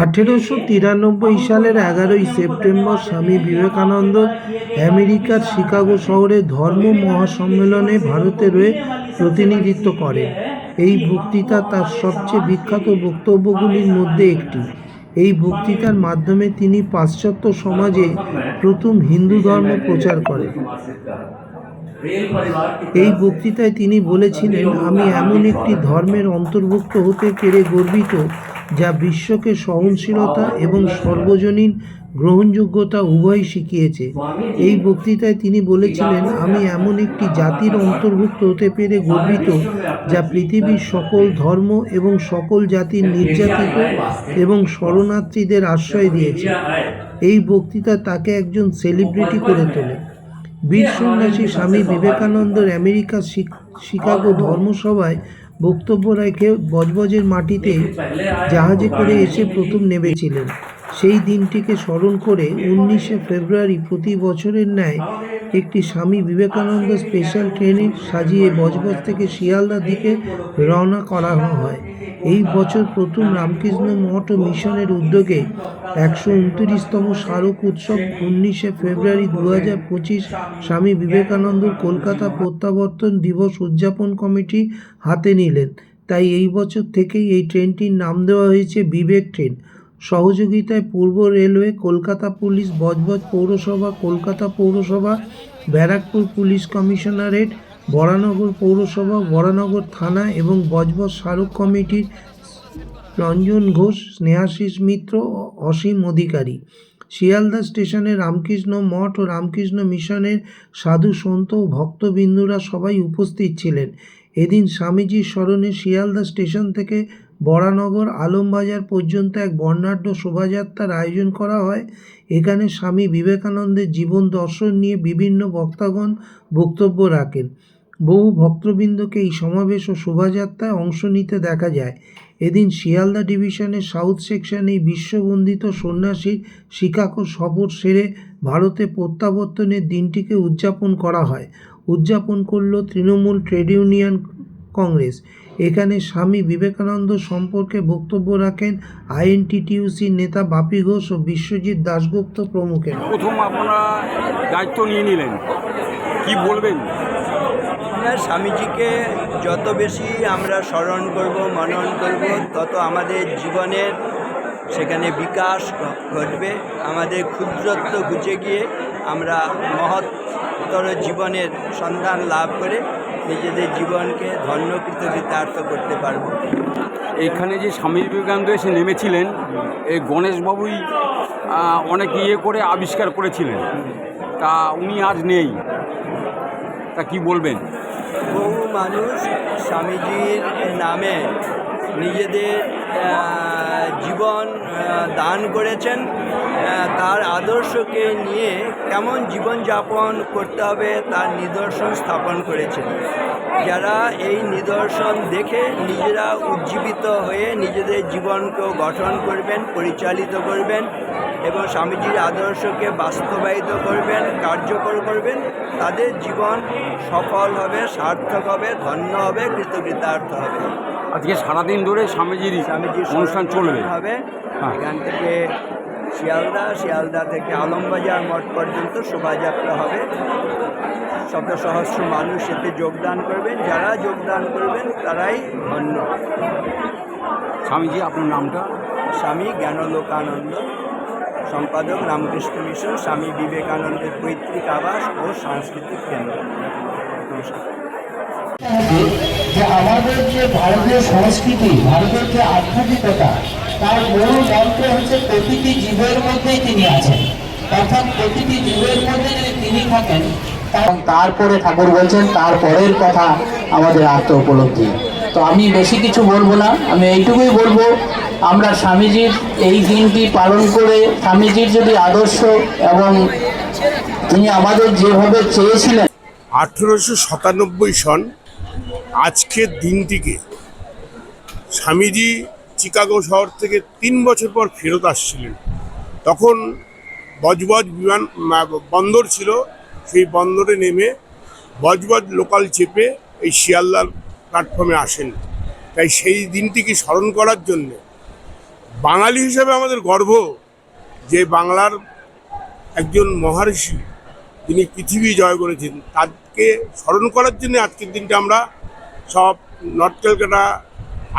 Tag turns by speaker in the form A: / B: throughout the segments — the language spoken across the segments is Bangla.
A: আঠেরোশো তিরানব্বই সালের এগারোই সেপ্টেম্বর স্বামী বিবেকানন্দ আমেরিকার শিকাগো শহরে ধর্ম মহাসম্মেলনে ভারতের হয়ে প্রতিনিধিত্ব করেন। এই বক্তৃতা তার সবচেয়ে বিখ্যাত বক্তব্যগুলির মধ্যে একটি। এই বক্তৃতার মাধ্যমে তিনি পাশ্চাত্য সমাজে প্রথম হিন্দু ধর্ম প্রচার করেন। এই বক্তৃতায় তিনি বলেছিলেন, আমি এমন একটি ধর্মের অন্তর্ভুক্ত হতে পেরে গর্বিত যা বিশ্বকে সহনশীলতা এবং সর্বজনীন গ্রহণযোগ্যতা উভয় শিখিয়েছে। এই বক্তৃতায় তিনি বলেছিলেন, আমি এমন একটি জাতির অন্তর্ভুক্ত হতে পেরে গর্বিত, যা পৃথিবীর সকল ধর্ম এবং সকল জাতির নির্যাতিত এবং শরণার্থীদের আশ্রয় দিয়েছে। এই বক্তৃতা তাকে একজন সেলিব্রিটি করে তোলে। বীর সন্ন্যাসী স্বামী বিবেকানন্দর আমেরিকা শিক- শিকাগো ধর্মসভায় বক্তব্য রেখে বজবজের মাটিতে জাহাজে করে এসে প্রথম নেমেছিলেন। সেই দিনটিকে স্মরণ করে উনিশে ফেব্রুয়ারি প্রতি বছরের ন্যায় একটি স্বামী বিবেকানন্দ স্পেশাল ট্রেনে সাজিয়ে বজবজ থেকে শিয়ালদার দিকে রওনা করা হয়। এই বছর প্রথম রামকৃষ্ণ মঠ ও মিশনের উদ্যোগে একশো উনত্রিশতম স্মারক উৎসব উনিশে ফেব্রুয়ারি দু হাজার পঁচিশ স্বামী বিবেকানন্দর কলকাতা প্রত্যাবর্তন দিবস উদযাপন কমিটি হাতে নিলেন। তাই এই বছর থেকেই এই ট্রেনটির নাম দেওয়া হয়েছে বিবেক ট্রেন সহযোগিতায় পূর্ব রেলওয়ে, কলকাতা পুলিশ, বজবজ পৌরসভা, কলকাতা পৌরসভা, ব্যারাকপুর পুলিশ কমিশনারেট, বরানগর পৌরসভা, বরানগর থানা এবং বজবজ স্মারক কমিটির রঞ্জন ঘোষ, স্নেহাশিস মিত্র, অসীম অধিকারী। শিয়ালদা স্টেশনে রামকৃষ্ণ মঠ ও রামকৃষ্ণ মিশনের সাধু সন্ত ও ভক্তবিন্দুরা সবাই উপস্থিত ছিলেন। এদিন স্বামীজির স্মরণে শিয়ালদা স্টেশন থেকে বরানগর আলমবাজার পর্যন্ত এক বর্ণাঢ্য শোভাযাত্রার আয়োজন করা হয়। এখানে স্বামী বিবেকানন্দের জীবন দর্শন নিয়ে বিভিন্ন বক্তাগণ বক্তব্য রাখেন। বহু ভক্তবৃন্দকে এই সমাবেশ ও শোভাযাত্রায় অংশ নিতে দেখা যায়। এদিন শিয়ালদা ডিভিশনের সাউথ সেকশনে এই বিশ্ববন্দিত সন্ন্যাসীর শিকাগো সফর সেরে ভারতে প্রত্যাবর্তনের দিনটিকে উদযাপন করা হয়। উদযাপন করল তৃণমূল ট্রেড ইউনিয়ন কংগ্রেস। এখানে স্বামী বিবেকানন্দ সম্পর্কে বক্তব্য রাখেন আইএনটিটিউসির নেতা বাপি ঘোষ ও বিশ্বজিৎ দাশগুপ্ত প্রমুখেরা।
B: প্রথম আপনারা দায়িত্ব নিয়ে নিলেন। কি বলবেন?
C: স্বামীজিকে যত বেশি আমরা স্মরণ করব মনন করব তত আমাদের জীবনের সেখানে বিকাশ ঘটবে। আমাদের ক্ষুদ্রত্ব ঘুচে গিয়ে আমরা মহত্তর জীবনের সন্ধান লাভ করে নিজেদের জীবনকে ধন্য কৃতকৃতার্থ করতে পারব।
B: এখানে যে স্বামী বিবেকানন্দ এসে নেমেছিলেন এই গণেশবাবুই অনেক ইয়ে করে আবিষ্কার করেছিলেন। তা উনি আজ নেই। তা কি বলবেন?
C: বহু মানুষ স্বামীজির নামে নিজেদের জীবন দান করেছেন। তার আদর্শকে নিয়ে কেমন জীবনযাপন করতে হবে তার নিদর্শন স্থাপন করেছেন। যারা এই নিদর্শন দেখে নিজেরা উজ্জীবিত হয়ে নিজেদের জীবনকে গঠন করবেন পরিচালিত করবেন এবং স্বামীজির আদর্শকে বাস্তবায়িত করবেন কার্যকর করবেন তাদের জীবন সফল হবে সার্থক হবে ধন্য হবে কৃতকৃতার্থ হবে।
B: আজকে সারাদিন ধরে স্বামীজির
C: স্বামীজির
B: অনুষ্ঠান চলবে।
C: হবে।
B: হ্যাঁ।
C: এখান থেকে শিয়ালদা শিয়ালদা থেকে আলমবাজার মঠ পর্যন্ত শোভাযাত্রা হবে। শত সহস্র মানুষ এতে যোগদান করবেন। যারা যোগদান করবেন তারাই ধন্য।
B: স্বামীজি আপনার নামটা?
C: স্বামী জ্ঞানলোকানন্দ সম্পাদক রামকৃষ্ণ মিশন স্বামী বিবেকানন্দের পৈতৃক আবাস ও সাংস্কৃতিক কেন্দ্র। নমস্কার।
D: যে আমাদের যে ভারতীয় সংস্কৃতি ভারতের যে আধ্যাত্মিকতা তার মূল মন্ত্র হচ্ছে প্রতিটি জীবের মধ্যেই তিনি আছেন। অর্থাৎ প্রতিটি জীবের মধ্যে যদি তিনি থাকেন তারপরে ঠাকুর বলছেন তারপরের কথা আমাদের আত্ম উপলব্ধি। তো আমি বেশি কিছু বলব না আমি এইটুকুই বলব আমরা স্বামীজির এই দিনটি পালন করে স্বামীজির যদি আদর্শ এবং তিনি আমাদের যেভাবে চেয়েছিলেন
E: আঠেরোশো সাতানব্বই সন আজকের দিনটিকে স্বামীজি চিকাগো শহর থেকে তিন বছর পর ফেরত আসছিলেন। তখন বজবজ বিমান বন্দর ছিল। সেই বন্দরে নেমে বজবজ লোকাল চেপে এই শিয়ালদার প্ল্যাটফর্মে আসেন। তাই সেই দিনটিকে স্মরণ করার জন্যে বাঙালি হিসেবে আমাদের গর্ব যে বাংলার একজন মহর্ষি তিনি পৃথিবী জয় করেছেন, তাকে স্মরণ করার জন্য আজকের দিনটা আমরা সব নর্থ ক্যালকাটা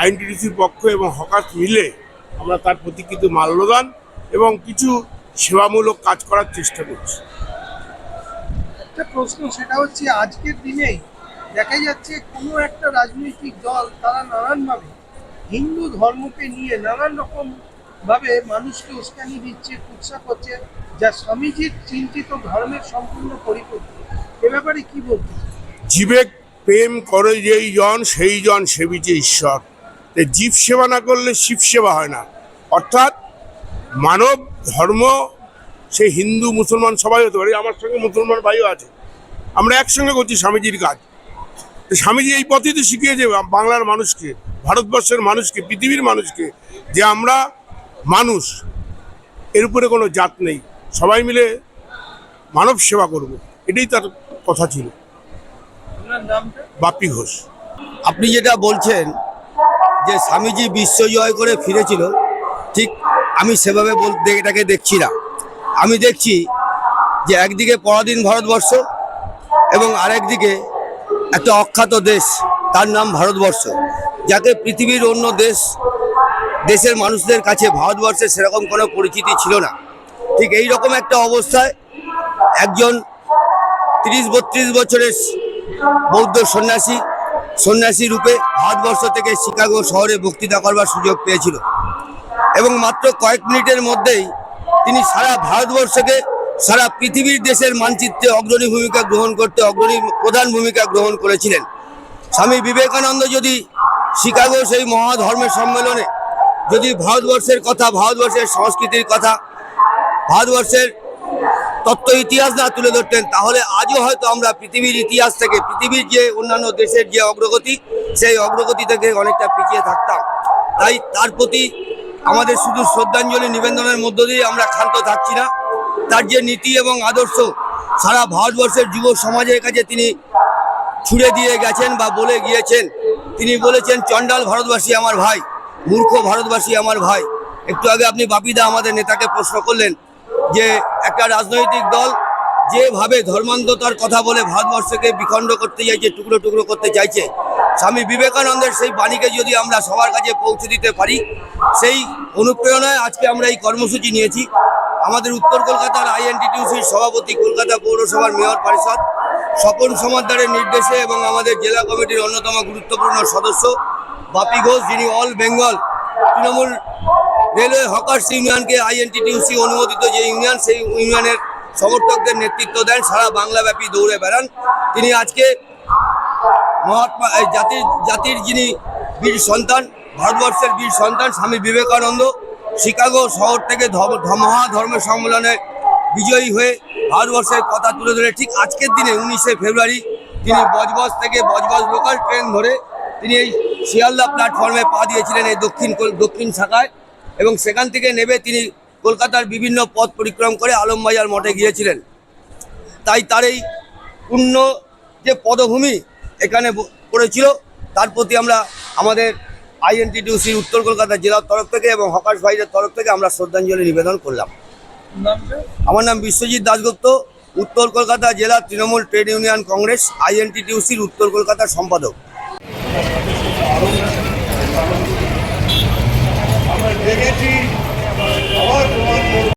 E: আইএনটিডিসির পক্ষ এবং হকাস মিলে আমরা তার প্রতি কিন্তু মাল্যদান এবং কিছু সেবামূলক কাজ করার চেষ্টা করছি।
F: একটা প্রশ্ন সেটা হচ্ছে আজকের দিনেই দেখা যাচ্ছে কোনো একটা রাজনৈতিক দল তারা নানানভাবে হিন্দু ধর্মকে নিয়ে নানান রকম ভাবে মানুষকে উস্কানি দিচ্ছে কুৎসা করছে যা স্বামীজির চিন্তিত ধর্মের সম্পূর্ণ পরিপন্থী এ ব্যাপারে কি বলতে
E: জীবে প্রেম করে যেই জন সেই জন সেবিছে ঈশ্বর। জীব সেবা না করলে শিব সেবা হয় না। অর্থাৎ মানব ধর্ম সে হিন্দু মুসলমান সবাই হতে পারে আমার সঙ্গে মুসলমান ভাইও আছে। আমরা একসঙ্গে করছি স্বামীজির কাজ। তো স্বামীজি এই পথেই তো শিখিয়েছে বাংলার মানুষকে ভারতবর্ষের মানুষকে পৃথিবীর মানুষকে যে আমরা মানুষ এর উপরে কোনো জাত নেই। সবাই মিলে মানব সেবা করব। এটাই তার কথা ছিল। বাপি ঘোষ।
G: আপনি যেটা বলছেন যে স্বামীজি বিশ্বজয় করে ফিরেছিল, ঠিক আমি সেভাবে বলতে এটাকে দেখছি না। আমি দেখছি যে একদিকে পরাধীন ভারতবর্ষ এবং আরেকদিকে একটা অখ্যাত দেশ, তার নাম ভারতবর্ষ, যাতে পৃথিবীর অন্য দেশ, দেশের মানুষদের কাছে ভারতবর্ষের সেরকম কোনো পরিচিতি ছিল না। ঠিক এই রকম একটা অবস্থায় একজন তিরিশ বত্রিশ বছরের বৌদ্ধ সন্ন্যাসী সন্ন্যাসী রূপে ভারতবর্ষ থেকে শিকাগো শহরে বক্তৃতা করবার সুযোগ পেয়েছিল। এবং মাত্র কয়েক মিনিটের মধ্যেই তিনি সারা ভারতবর্ষকে, সারা পৃথিবীর দেশের মানচিত্রে অগ্রণী ভূমিকা গ্রহণ করতে, অগ্রণী প্রধান ভূমিকা গ্রহণ করেছিলেন। স্বামী বিবেকানন্দ যদি শিকাগো সেই মহাধর্মের সম্মেলনে, যদি ভারতবর্ষের কথা, ভারতবর্ষের সংস্কৃতির কথা, ভারতবর্ষের তত্ত্ব ইতিহাস না তুলে ধরতেন, তাহলে আজও হয়তো আমরা পৃথিবীর ইতিহাস থেকে, পৃথিবীর যে অন্যান্য দেশের যে অগ্রগতি, সেই অগ্রগতি থেকে অনেকটা পিছিয়ে থাকতাম। তাই তার প্রতি আমাদের শুধু শ্রদ্ধাঞ্জলি নিবেদনের মধ্য দিয়ে আমরা ক্ষান্ত থাকছি না। তার যে নীতি এবং আদর্শ, সারা ভারতবর্ষের যুব সমাজের কাছে তিনি ছুড়ে দিয়ে গেছেন বা বলে গিয়েছেন। তিনি বলেছেন, চণ্ডাল ভারতবাসী আমার ভাই, মূর্খ ভারতবাসী আমার ভাই। একটু আগে আপনি বাপিদা আমাদের নেতাকে প্রশ্ন করলেন যে একটা রাজনৈতিক দল যেভাবে ধর্মান্ধতার কথা বলে ভারতবর্ষকে বিখণ্ড করতে চাইছে, টুকরো টুকরো করতে চাইছে, স্বামী বিবেকানন্দের সেই বাণীকে যদি আমরা সবার কাছে পৌঁছে দিতে পারি, সেই অনুপ্রেরণায় আজকে আমরা এই কর্মসূচি নিয়েছি। আমাদের উত্তর কলকাতার আইএনটিটিউসির সভাপতি, কলকাতা পৌরসভার মেয়র পরিষদ, স্বপন সমাদ্দারের নির্দেশে এবং আমাদের জেলা কমিটির অন্যতম গুরুত্বপূর্ণ সদস্য, বাপি ঘোষ যিনি all Bengal, Trinamool railway hawkers ইউনিয়নকে INTTUC অনুমোদিত যে ইউনিয়ন, সেই ইউনিয়নের সমর্থকদের নেতৃত্ব দেন সারা বাংলাব্যাপী দৌড়ে বেড়ান। তিনি আজকে মহাত্মা জাতির জাতির যিনি বীর সন্তান, ভারতবর্ষের বীর সন্তান, স্বামী বিবেকানন্দ, শিকাগো শহর থেকে ধর্ম ধর্ম- মহাধর্মের সম্মেলনে বিজয়ী হয়ে ভারতবর্ষের কথা তুলে ধরে, ঠিক আজকের দিনে উনিশে ফেব্রুয়ারি তিনি বজবজ থেকে বজবজ লোকাল ট্রেন ধরে তিনি এই শিয়ালদা প্ল্যাটফর্মে পা দিয়েছিলেন এই দক্ষিণ দক্ষিণ শাখায়। এবং সেখান থেকে নেবে তিনি কলকাতার বিভিন্ন পথ পরিক্রম করে আলমবাজার মঠে গিয়েছিলেন। তাই তার এই পূর্ণ যে পদভূমি এখানে পড়েছিল তার প্রতি আমরা আমাদের আইএনটিটিউসি উত্তর কলকাতা জেলার তরফ থেকে এবং হকাশ ভাইদের তরফ থেকে আমরা শ্রদ্ধাঞ্জলি নিবেদন করলাম। আমার নাম বিশ্বজিৎ দাশগুপ্ত উত্তর কলকাতা জেলা তৃণমূল ট্রেড ইউনিয়ন কংগ্রেস আইএনটিটিউসির উত্তর কলকাতার সম্পাদক।